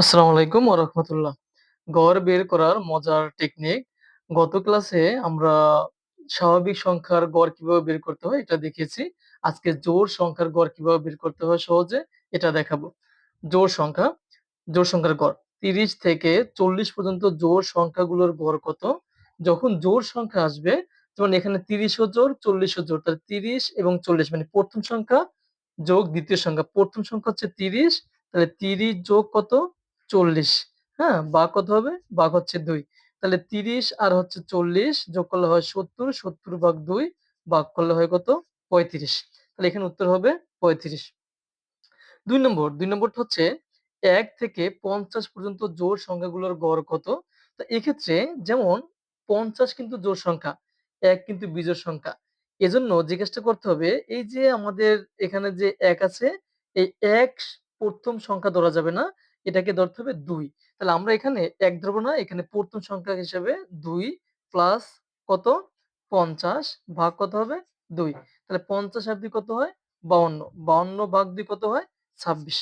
আসসালামু আলাইকুম রাহমাতুল্লাহ। গড় বের করার মজার টেকনিক। গত ক্লাসে আমরা স্বাভাবিক সংখ্যার গড় কীভাবে বের করতে হয় এটা দেখিয়েছি। আজকে জোড় সংখ্যার গড় কীভাবে বের করতে হয় সহজে এটা দেখাবো। জোড় সংখ্যা, জোড় সংখ্যার গড়। ৩০ থেকে ৪০ পর্যন্ত জোড় সংখ্যাগুলোর গড় কত? যখন জোড় সংখ্যা আসবে যেমন এখানে ৩০ ও জোড়, ৪০ ও জোড়। তাহলে ৩০ এবং ৪০ মানে প্রথম সংখ্যা যোগ দ্বিতীয় সংখ্যা। প্রথম সংখ্যা হচ্ছে ৩০ তাহলে ৩০ যোগ কত? ৪০ হ্যাঁ? ভাগ কত হবে? ভাগ হচ্ছে দুই তাহলে ৩০ আর হচ্ছে ৪০ যোগ করলে হয় ৭০, ৭০ ভাগ ২ ভাগ করলে হয় কত? ৩৫। তাহলে এখানে উত্তর হবে ৩৫। ২ নম্বর, ২ নম্বরটা হচ্ছে ১ থেকে ৫০ পর্যন্ত জোড় সংখ্যাগুলোর গড় কত? তো এক্ষেত্রে যেমন ৫০ কিন্তু জোর সংখ্যা, এক কিন্তু বিজোড় সংখ্যা। এজন্য কাজটা করতে হবে এই যে আমাদের এখানে যে এক আছে, এই ১ ১ম সংখ্যা ধরা যাবে না। এটাকে ধরতে হবে দুই তাহলে আমরা এখানে এক ধরবো না, এখানে প্রথম সংখ্যা হিসেবে দুই প্লাস কত? ৫০ ভাগ কত হবে? দুই তাহলে ৫০ আর দুই কত হয়? ৫২। ৫২ ভাগ দুই কত হয়? ২৬।